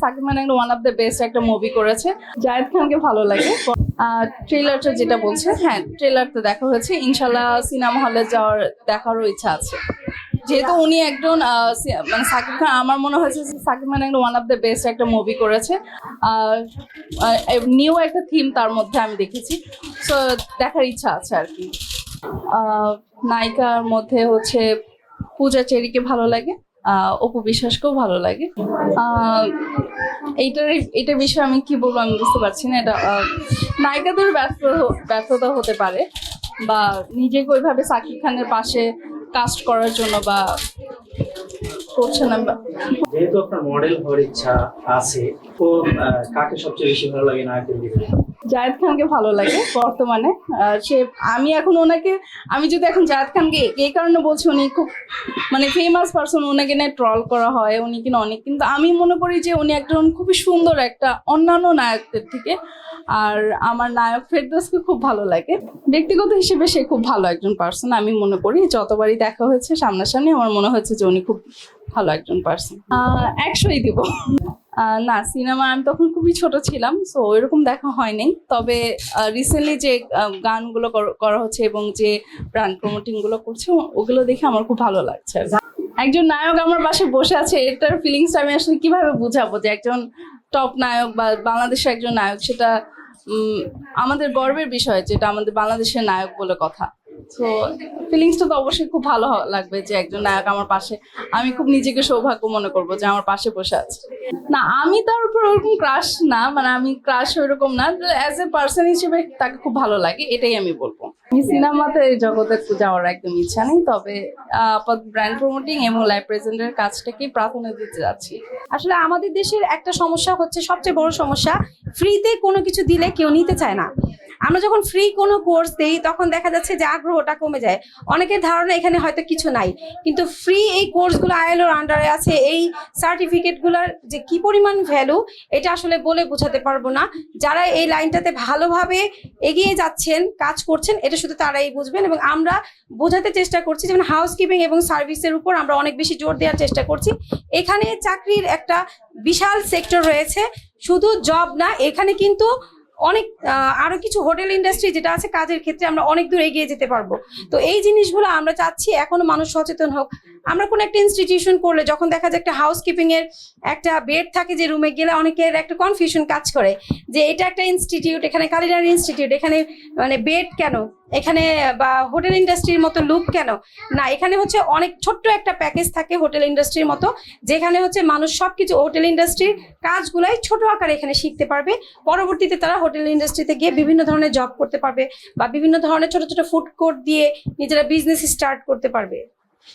সাকিব খান একটা one of the best একটা movie করেছে। জায়েদ খানকে ভালো লাগে। ট্রেলারটা যেটা বলছে হ্যাঁ ট্রেলারটা দেখা হয়েছে। ইনশাল্লাহ সিনেমা হলে যাওয়ার দেখারও ইচ্ছা আছে। যেহেতু উনি একজন মানে সাকিব খান আমার মনে হয়েছে যে সাকিব খান একটা ওয়ান অফ দ্য বেস্ট একটা মুভি করেছে। নিউ একটা থিম তার মধ্যে আমি দেখেছি। সো দেখার ইচ্ছা আছে আর কি। নায়িকার মধ্যে হচ্ছে পূজা চেরিকে ভালো লাগে। অপু, বিশ্বাসকেও ভালো লাগে। এইটার এটা বিষয়ে আমি কি বলব আমি বুঝতে পারছি না। এটা নায়িকাদের ব্যর্থ, ব্যর্থতা হতে পারে বা নিজেকে ওইভাবে সাকিব খানের পাশে কাস্ট করার জন্য বা করছে না যেহেতু আপনার মডেল হওয়ার ইচ্ছা আছে কোন কাকে সবচেয়ে বেশি ভালো লাগে নায়কের ভিতরে জায়েদ খানকে ভালো লাগে বর্তমানে। সে, আমি এখন ওনাকে, আমি যদি এখন জায়েদ খানকে এই কারণে বলছি উনি খুব মানে ফেমাস পার্সন ওনাকে নিয়ে ট্রল করা হয়, উনি কিনা অনেক, কিন্তু আমি মনে করি যে উনি একজন খুবই সুন্দর একটা অন্যান্য নায়কদের থেকে। আর আমার নায়ক ফেরদৌসকে খুব ভালো লাগে। ব্যক্তিগত হিসেবে সে খুব ভালো একজন পার্সন আমি মনে করি। যতবারই দেখা হয়েছে, সামনাসামনি আমার মনে হচ্ছে যে উনি খুব ভালো একজন পার্সন একশোই দিব। না, সিনেমা আমি তখন খুবই ছোট ছিলাম সো ওইরকম দেখা হয়নি। তবে রিসেন্টলি যে গানগুলো কর- হচ্ছে এবং যে ব্র্যান্ড প্রমোটিংগুলো করছে, ওগুলো দেখে আমার খুব ভালো লাগছে একজন নায়ক আমার পাশে বসে আছে, এটার ফিলিংস আমি আসলে কীভাবে বুঝাবো যে একজন টপ নায়ক বা বাংলাদেশের একজন নায়ক, সেটা আমাদের গর্বের বিষয়, যেটা আমাদের বাংলাদেশের নায়ক বলে কথা। তো ফিলিংসটা তো অবশ্যই খুব ভালো লাগবে যে একজন নায়ক আমার পাশে। আমি খুব নিজেকে সৌভাগ্য মনে করব যে আমার পাশে বসে আছে। না, আমি তার উপর ওরকম ক্রাশ না মানে আমি ক্রাশ ওরকম না অ্যাজ এ পার্সন হিসেবে তাকে খুব ভালো লাগে, এটাই আমি বলব। আমি সিনেমাতে জগতে যাওয়ার একদম ইচ্ছা নেই, তবে ব্র্যান্ড প্রমোটিং এবং লাইভ প্রেজেন্টের কাজটাকেই প্রাধান্য দিতে যাচ্ছি। আসলে আমাদের দেশের একটা সমস্যা হচ্ছে, সবচেয়ে বড় সমস্যা ফ্রিতে কোনো কিছু দিলে কেউ নিতে চায় না। আমরা যখন ফ্রি কোনো কোর্স দেই, তখন দেখা যাচ্ছে যে আগ্রহটা কমে যায়। অনেকের ধারণা এখানে হয়তো কিছু নাই। কিন্তু ফ্রি এই কোর্সগুলো আইএলওর আন্ডারে আছে, এই সার্টিফিকেটগুলোর যে কি পরিমাণ ভ্যালু এটা আসলে বলে বোঝাতে পারব না। যারা এই লাইনটাতে ভালোভাবে এগিয়ে যাচ্ছেন, কাজ করছেন, এটা শুধু তারাই বুঝবেন এবং আমরা বোঝাতে চেষ্টা করছি, যেমন হাউসকিপিং এবং সার্ভিসের উপর আমরা অনেক বেশি জোর দেওয়ার চেষ্টা করছি। এখানে চাকরির একটা বিশাল সেক্টর রয়েছে। শুধু জব না, এখানে কিন্তু অনেক আরও আরও কিছু হোটেল ইন্ডাস্ট্রি যেটা আছে কাজের ক্ষেত্রে আমরা অনেক দূর এগিয়ে যেতে পারব। তো এই জিনিসগুলো আমরা চাচ্ছি এখনও মানুষ সচেতন হোক। আমরা কোনো একটা ইনস্টিটিউশন করলে, যখন দেখা যায় একটা হাউসকিপিং এর একটা বেড থাকে যে রুমে গেলে অনেকের একটা কনফিউশন কাজ করে যে এটা একটা ইনস্টিটিউট এখানে কালিনারি ইনস্টিটিউট এখানে মানে বেড কেন? এখানে, বা হোটেল ইন্ডাস্ট্রির মতো লুক কেন? না, এখানে হচ্ছে অনেক ছোট্ট একটা প্যাকেজ থাকে হোটেল ইন্ডাস্ট্রির মতো, যেখানে হচ্ছে মানুষ সব কিছু হোটেল ইন্ডাস্ট্রির কাজগুলাই ছোট আকারে এখানে শিখতে পারবে। পরবর্তীতে তারা হোটেল ইন্ডাস্ট্রিতে গিয়ে বিভিন্ন ধরনের জব করতে পারবে, বা বিভিন্ন ধরনের ছোট ছোট ফুড কোর্ট দিয়ে নিজেরা বিজনেস স্টার্ট করতে পারবে।